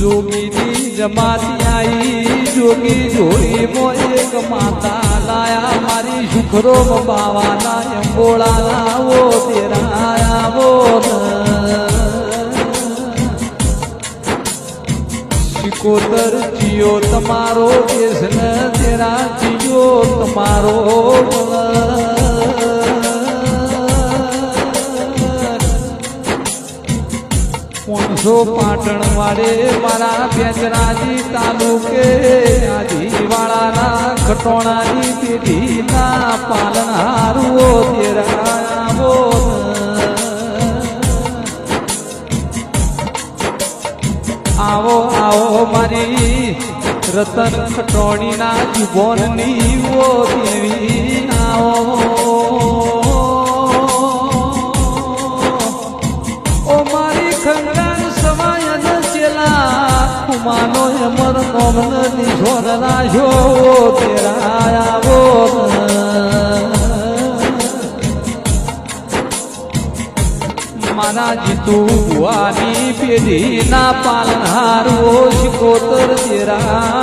જોગીની જમાતી આઈ, જોગી જોઈ મો એક માતા લાયા. મારી શુક્રો બાવાના એંબોળા લાવો, તેરા આવો શિકોતર જીઓ તમારો દેશ ને તેરા જીઓ તમારો પોણસો પાટણ વાળે મારા બેજરાજી તાલુકે, આજીવાળાના ખટોણાની પેઢીના પાલનહારુઓ તેરાવો આવો આવો મારી રતન ખટોણીના જીવનની ઓ દેવી આવો ઓ મારી ખંગાર સમાયન ચેલા કુમાનો અમર નોમન નિશોર રાયો તેરા આવો મારા જીતુ બુઆની પેઢી ના પાલનહાર ઓશ કોતર તેરા